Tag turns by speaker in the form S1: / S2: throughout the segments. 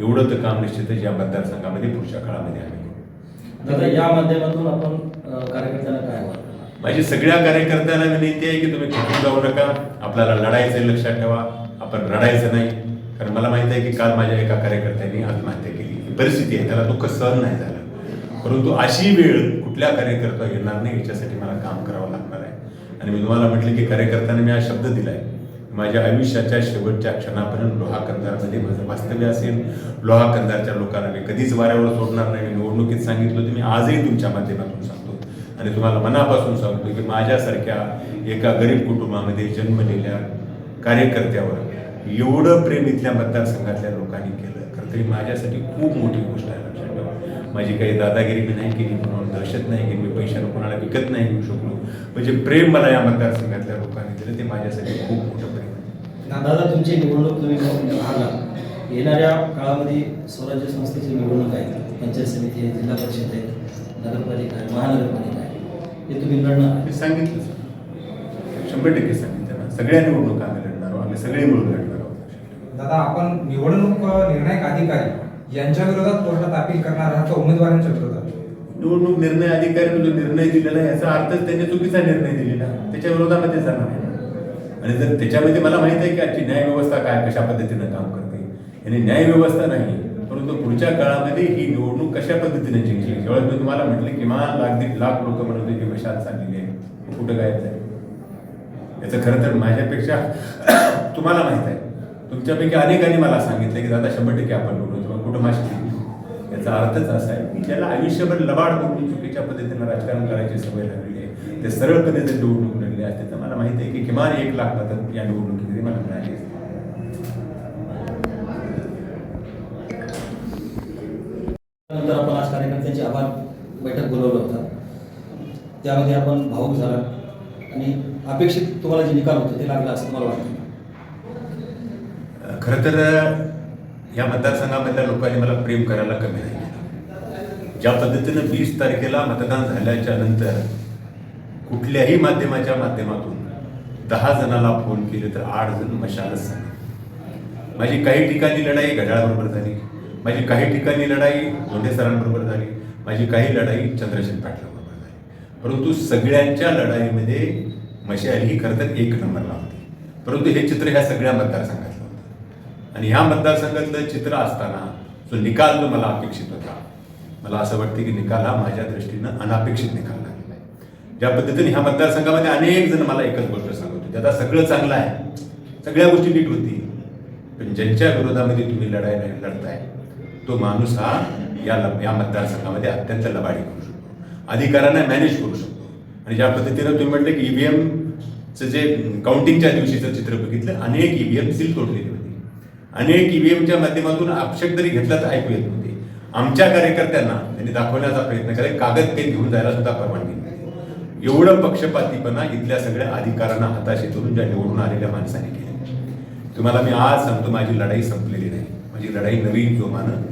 S1: एवढं तर काम निश्चितच या मतदारसंघामध्ये पुढच्या काळामध्ये आम्ही करू.
S2: दादा या माध्यमातून आपण कार्यकर्त्यांना काय?
S1: माझी सगळ्या कार्यकर्त्यांना विनंती आहे की तुम्ही थकून जाऊ नका. आपल्याला लढायचं लक्षात ठेवा. आपण रडायचं नाही. कारण मला माहीत आहे की काल माझ्या एका कार्यकर्त्यांनी आत्महत्या केली. ही परिस्थिती आहे. त्याला दुःख सहन नाही झालं. परंतु अशी वेळ कुठल्या कार्यकर्ता येणार नाही याच्यासाठी मला काम करावं लागणार आहे. आणि मी तुम्हाला म्हटलं की कार्यकर्त्यांना मी हा शब्द दिलाय. माझ्या आयुष्याच्या शेवटच्या क्षणापर्यंत लोहा कंदारमध्ये माझं वास्तव्य असेल. लोहा कंधारच्या लोकांना मी कधीच वाऱ्यावर सोडणार नाही. मी निवडणुकीत सांगितलं होतं. मी आजही तुमच्या माध्यमातून सांगतो. आणि तुम्हाला मनापासून सांगतो की माझ्यासारख्या एका गरीब कुटुंबामध्ये जन्मलेल्या कार्यकर्त्यावर एवढं प्रेम इथल्या मतदारसंघातल्या लोकांनी केलं. खरं तरी माझ्यासाठी खूप मोठी गोष्ट आहे लक्षात ठेवा. माझी काही दादागिरी मी नाही केली म्हणून दहशत नाही केली मी पैशानं कोणाला विकत नाही घेऊ शकलो. म्हणजे प्रेम मला या मतदारसंघातल्या लोकांनी दिलं ते माझ्यासाठी खूप मोठं
S2: दादा तुमची निवडणूक तुम्ही पाहला येणाऱ्या काळामध्ये स्वराज्य संस्थेची निवडणूक आहे. पंचायत समिती आहे जिल्हा परिषद आहे नगरपालिका आहे महानगरपालिका आहे. हे तुम्ही लढणार.
S1: मी सांगितलं सर. शंभर टक्के सांगितलं ना. सगळ्या निवडणुका आम्ही लढणार आहोत. आम्ही सगळे मिळून लढणार आहोत.
S3: दादा आपण निवडणूक निर्णायक अधिकारी यांच्या विरोधात कोर्टात अपील करणार आहात उमेदवारांच्या विरोधात?
S1: निवडणूक निर्णय अधिकाऱ्याने जो निर्णय दिलेला आहे याचा अर्थच त्यांनी चुकीचा निर्णय दिलेला. त्याच्या विरोधामध्ये जाणार आहे. आणि जर त्याच्यामध्ये मला माहीत आहे की आजची न्यायव्यवस्था काय कशा पद्धतीनं काम करते? आणि न्यायव्यवस्था नाही परंतु पुढच्या काळामध्ये ही निवडणूक कशा पद्धतीने जिंकली? जेव्हा मी तुम्हाला म्हटलं किमान लाख दीड लाख लोक म्हणत होते की मशाल चाललेली आहे कुठं काय याचं खरं तर माझ्यापेक्षा तुम्हाला माहीत आहे. तुमच्यापैकी अनेकांनी मला सांगितलं की दादा शंभर टक्के आपण निवडून कुठं माशी याचा अर्थच असा आहे की ज्याला आयुष्यभर लबाड करून चुकीच्या पद्धतीनं राजकारण करायची सवय लागलेली आहे ते सरळ पद्धतीने निवडणूक लढले असते. तर मला माहिती आहे की किमान एक लाख मतं या निवडणुकीमध्ये मला मिळाली असती.
S2: नंतर आपण आज कार्यकर्त्यांची आभार बैठक बोलवलं होतं. त्यामध्ये आपण भाऊक झाला आणि अपेक्षित तुम्हाला जे निकाल होते ते लागला असं मला वाटतं?
S1: खरं तर या मतदारसंघामधल्या लोकांनी मला प्रेम करायला कमी नाही ज्या पद्धतीनं वीस तारखेला मतदान झाल्याच्यानंतर कुठल्याही माध्यमाच्या माध्यमातून दहा जणाला फोन केले तर आठ जण मशालच झाले. माझी काही ठिकाणी लढाई घड्याळाबरोबर झाली. माझी काही ठिकाणी लढाई धोंडे सरांबरोबर झाली. माझी काही लढाई चंद्रशेन पाटलाबरोबर झाली. परंतु सगळ्यांच्या लढाईमध्ये मशाल ही खरं तर एक नंबरला होती. परंतु हे चित्र ह्या सगळ्या मतदारसंघातलं होतं. आणि ह्या मतदारसंघातलं चित्र असताना जो निकाल मला अपेक्षित होता मला असं वाटतं की निकाल हा माझ्या दृष्टीनं अनापेक्षित निकाल ज्या पद्धतीने ह्या मतदारसंघामध्ये अनेक जण मला एकच गोष्ट सांगत होते आता सगळं चांगलं आहे. सगळ्या गोष्टी नीट होती. पण ज्यांच्या विरोधामध्ये तुम्ही लढाई नाही लढताय तो माणूस हा या या मतदारसंघामध्ये अत्यंत लबाडी करू शकतो. अधिकाऱ्यांना मॅनेज करू शकतो. आणि ज्या पद्धतीनं तुम्ही म्हटलं की ईव्हीएमचं जे काउंटिंगच्या दिवशीचं चित्र बघितलं अनेक ईव्हीएम सील तोडलेली होती. अनेक ईव्हीएमच्या माध्यमातून आक्षेप जरी घेतला तर ऐकू येत नव्हते. आमच्या कार्यकर्त्यांना त्यांनी दाखवण्याचा प्रयत्न केला. कागद पेन घेऊन जायला सुद्धा परवानगी नाही एवढं पक्षपातीपणा इथल्या सगळ्या अधिकाऱ्यांना हाताशी धरून ज्या निवडून आलेल्या माणसाने केले तुम्हाला मी आज सांगतो माझी लढाई संपलेली नाही. माझी लढाई नवीन जोमानं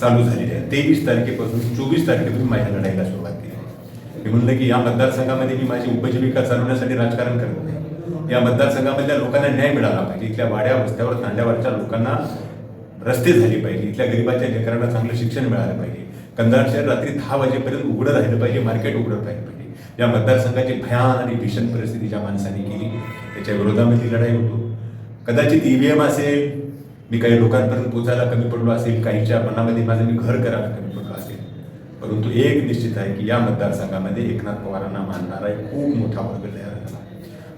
S1: चालू झालेली आहे. तेवीस तारखेपासून चोवीस तारखेपासून माझ्या लढाईला सुरुवात केली. मी म्हणलं की या मतदारसंघामध्ये मी माझी उपजीविका चालवण्यासाठी राजकारण करत नाही. या मतदारसंघामधल्या लोकांना न्याय मिळाला पाहिजे. इथल्या वाड्या वस्त्यावर तांड्यावरच्या लोकांना रस्ते झाले पाहिजे. इथल्या गरिबाच्या लेकरांना चांगलं शिक्षण मिळालं पाहिजे. कंधार शहर रात्री दहा वाजेपर्यंत उघडं राहिलं पाहिजे मार्केट उघडं राहिलं पाहिजे. या मतदारसंघाची भयान आणि भीषण परिस्थिती ज्या माणसाने केली त्याच्या विरोधामध्ये लढाई होतो. कदाचित ई व्ही एम असेल मी काही लोकांपर्यंत पोचायला कमी पडलो असेल काहीच्या मनामध्ये माझं मी घर करायला कमी पडलो असेल. परंतु एक निश्चित आहे की या मतदारसंघामध्ये एकनाथ पवारांना मानणारा एक खूप मोठा वर्ग तयार झाला.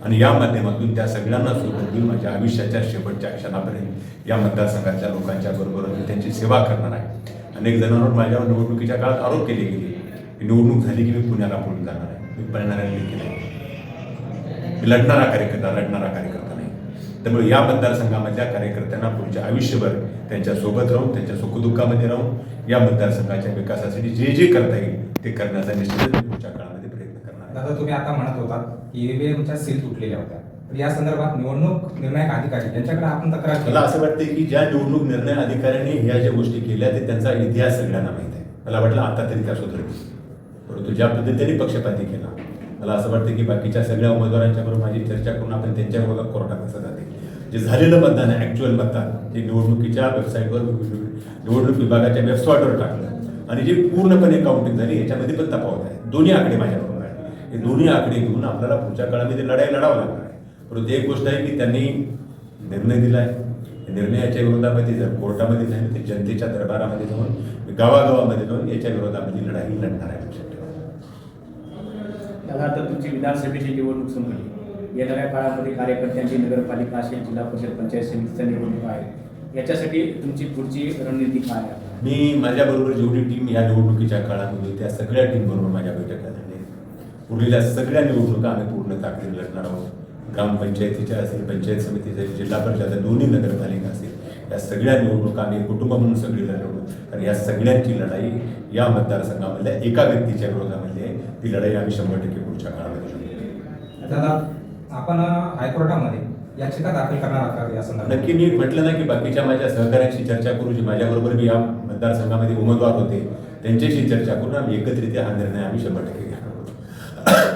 S1: आणि या माध्यमातून त्या सगळ्यांना सोबत घेऊन माझ्या आयुष्याच्या शेवटच्या क्षणापर्यंत या मतदारसंघाच्या लोकांच्या बरोबर मी त्यांची सेवा करणार आहे. अनेक जणांवर माझ्यावर निवडणुकीच्या काळात आरोप केले गेले. निवडणूक झाली की मी पुण्याला पळून जाणार आहे. मी पळणाऱ्या लेखी नाही मी लढणारा कार्यकर्ता लढणारा कार्यकर्ता नाही. त्यामुळे या मतदारसंघामधल्या कार्यकर्त्यांना पुढच्या आयुष्यभर त्यांच्यासोबत राहून त्यांच्या सुखदुःखामध्ये राहून या मतदारसंघाच्या विकासासाठी जे जे करता येईल ते करण्याचा निश्चितच मी पुढच्या काळामध्ये प्रयत्न करणार
S3: दादा तुम्ही आता म्हणत होतात ईव्हीएमच्या सील तुटलेल्या होत्या. या संदर्भात निवडणूक निर्णायक अधिकारी यांच्याकडे आपण तक्रार
S1: मला
S3: केली
S1: असं वाटतं की ज्या निवडणूक निर्णय अधिकाऱ्यांनी ह्या ज्या गोष्टी केल्या ते त्यांचा इतिहास सगळ्यांना माहीत आहे. मला वाटलं आता तरी त्या सुधारतील. परंतु ज्या पद्धतीने पक्षपाती केला. मला असं वाटतं की बाकीच्या सगळ्या उमेदवारांच्या बरोबर माझी चर्चा करून आपण त्यांच्या विरोधात कोर्टात कसं जाते. जे झालेलं मतदान आहे ॲक्च्युअल मतदान ते निवडणुकीच्या वेबसाईटवर निवडणूक विभागाच्या वेबसाईटवर टाकलं. आणि जे पूर्णपणे काउंटिंग झाली याच्यामध्ये पण तपावत आहे. दोन्ही आकडे माझ्याबरोबर हे दोन्ही आकडे घेऊन आपल्याला पुढच्या काळामध्ये लढाई लढावं लागणार आहे. परंतु एक गोष्ट आहे की त्यांनी निर्णय दिला आहे निर्णयाच्या विरोधामध्ये जर कोर्टामध्ये नाही ते जनतेच्या दरबारामध्ये जाऊन गावागावामध्ये जाऊन याच्या विरोधामध्ये लढाई लढणार आहे लक्षात ठेवा.
S4: आता तुमची विधानसभेची निवडणूक संपली. येणाऱ्या काळामध्ये कार्यकर्त्यांची नगरपालिका असेल जिल्हा परिषद पंचायत समितीच्या निवडणूक आहे. याच्यासाठी तुमची पुढची रणनीती काय आहे?
S1: मी माझ्याबरोबर जेवढी टीम या निवडणुकीच्या काळामध्ये होती, त्या सगळ्या टीमबरोबर माझ्या बैठका झाल्या. पुढील सगळ्या निवडणुका आम्ही पूर्ण ताकदीने लढणार आहोत. ग्रामपंचायतीच्या असेल पंचायत समिती असेल जिल्हा परिषद दोन्ही नगरपालिका असेल या सगळ्या निवडणुका आम्ही कुटुंब म्हणून सगळी लढवू आणि या सगळ्यांची लढाई या मतदारसंघामधल्या एका व्यक्तीच्या विरोधामध्ये आहे. ती लढाई आम्ही शंभर टक्के पुढच्या काळामध्ये
S3: दादा आपण हायकोर्टामध्ये याचिका दाखल करणार आहात
S1: नक्की मी म्हटलं ना की बाकीच्या माझ्या सहकाऱ्यांशी चर्चा करू जी माझ्याबरोबर मी या मतदारसंघामध्ये उमेदवार होते त्यांच्याशी चर्चा करून आम्ही एकत्रित हा निर्णय आम्ही शंभर टक्के घेणार आहोत.